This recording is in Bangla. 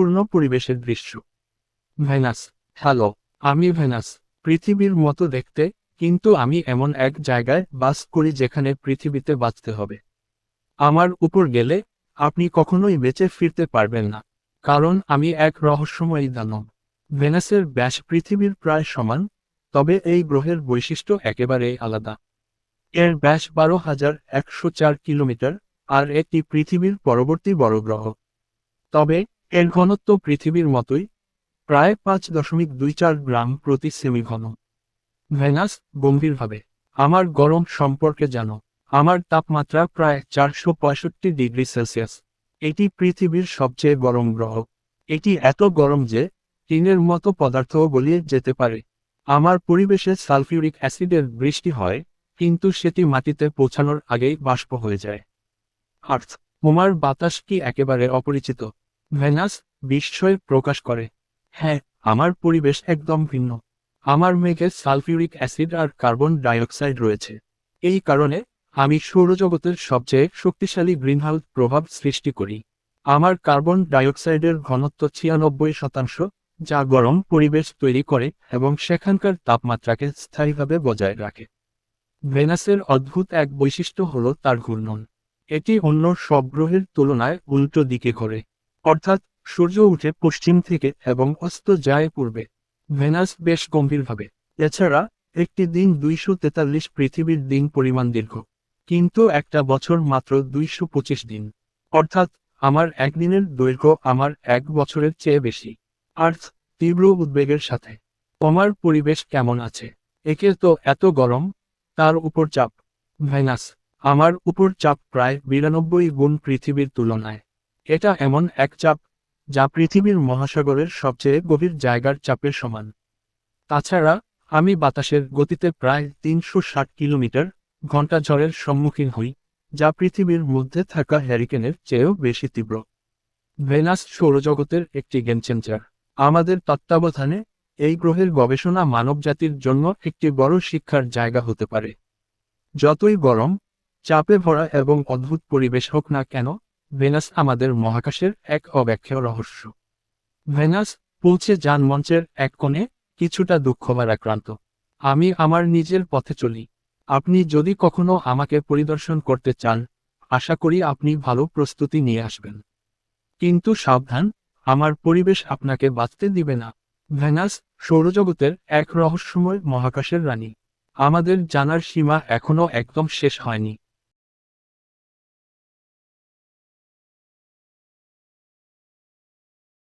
সম্পূর্ণ পরিবেশের দৃশ্য। ভেনাস, হ্যালো, আমি ভেনাস। পৃথিবীর মতো দেখতে, কিন্তু আমি এমন এক জায়গায় বাস করি যেখানে পৃথিবীতে বাঁচতে হবে। আমার উপর গেলে, আপনি কখনোই বেঁচে ফিরতে পারবেন না, কারণ আমি এক রহস্যময়ী দানব। ভেনাসের ব্যাস পৃথিবীর প্রায় সমান, তবে এই গ্রহের বৈশিষ্ট্য একেবারেই আলাদা। এর ব্যাস বারো হাজার একশো চার কিলোমিটার, আর এটি পৃথিবীর পরবর্তী বড় গ্রহ। তবে এর ঘনত্ব পৃথিবীর মতোই, প্রায় পাঁচ দশমিক দুই চার গ্রাম প্রতি সেমি ঘন ভেনাস, গম্ভীরভাবে, আমার গরম সম্পর্কে জানো, আমার তাপমাত্রা প্রায় চারশো পঁয়ষট্টি ডিগ্রি সেলসিয়াস। এটি পৃথিবীর সবচেয়ে গরম গ্রহ। এটি এত গরম যে, টিনের মতো পদার্থও গলিয়ে যেতে পারে। আমার পরিবেশে সালফিউরিক অ্যাসিডের বৃষ্টি হয়, কিন্তু সেটি মাটিতে পৌঁছানোর আগেই বাষ্প হয়ে যায়। আর্থ মোমার বাতাস কি একেবারে অপরিচিত? ভেনাস বিস্ময় প্রকাশ করে। হ্যাঁ আমার পরিবেশ একদম ভিন্ন। আমার মেঘে সালফিউরিক অ্যাসিড আর কার্বন ডাইঅক্সাইড রয়েছে। এই কারণে আমি সৌরজগতের সবচেয়ে শক্তিশালী গ্রিনহাউস প্রভাব সৃষ্টি করি। আমার কার্বন ডাইঅক্সাইডের ঘনত্ব ছিয়ানব্বই শতাংশ, যা গরম পরিবেশ তৈরি করে এবং সেখানকার তাপমাত্রাকে স্থায়ীভাবে বজায় রাখে। ভেনাসের অদ্ভুত এক বৈশিষ্ট্য হল তার ঘূর্ণন। এটি অন্য সব গ্রহের তুলনায় উল্টো দিকে ঘোরে। অর্থাৎ সূর্য উঠে পশ্চিম থেকে এবং অস্ত যায় পূর্বে। ভেনাস বেশ গম্ভীরভাবে। এছাড়া, একটি দিন দুইশো তেতাল্লিশ পৃথিবীর দিন পরিমাণ দীর্ঘ। কিন্তু একটা বছর মাত্র দুইশো পঁচিশ দিন। অর্থাৎ, আমার একদিনের দৈর্ঘ্য আমার এক বছরের চেয়ে বেশি। আর্থ, তীব্র উদ্বেগের সাথে। তোমার পরিবেশ কেমন আছে? একে তো এত গরম, তার উপর চাপ। ভেনাস, আমার উপর চাপ প্রায় বিরানব্বই গুণ পৃথিবীর তুলনায়। এটা এমন এক চাপ, যা পৃথিবীর মহাসাগরের সবচেয়ে গভীর জায়গার চাপের সমান। তাছাড়া, আমি বাতাসের গতিতে প্রায় তিনশো ষাট কিলোমিটার ঘণ্টা ঝড়ের সম্মুখীন হই, যা পৃথিবীর মধ্যে থাকা হ্যারিকেনের চেয়েও বেশি তীব্র। ভেনাস সৌরজগতের একটি গেম চেঞ্জার আমাদের তত্ত্বাবধানে এই গ্রহের গবেষণা মানবজাতির জন্য একটি বড় শিক্ষার জায়গা হতে পারে। যতই গরম, চাপে ভরা এবং অদ্ভুত পরিবেশ হোক না কেন ভেনাস আমাদের মহাকাশের এক অব্যাখ্য রহস্য। ভেনাস পৌঁছে যান মঞ্চের এক কোণে কিছুটা দুঃখ আক্রান্ত আমি আমার নিজের পথে চলি। আপনি যদি কখনো আমাকে পরিদর্শন করতে চান, আশা করি আপনি ভালো প্রস্তুতি নিয়ে আসবেন। কিন্তু সাবধান, আমার পরিবেশ আপনাকে বাঁচতে দিবে না। ভেনাস সৌরজগতের এক রহস্যময় মহাকাশের রানী। আমাদের জানার সীমা এখনও একদম শেষ হয়নি।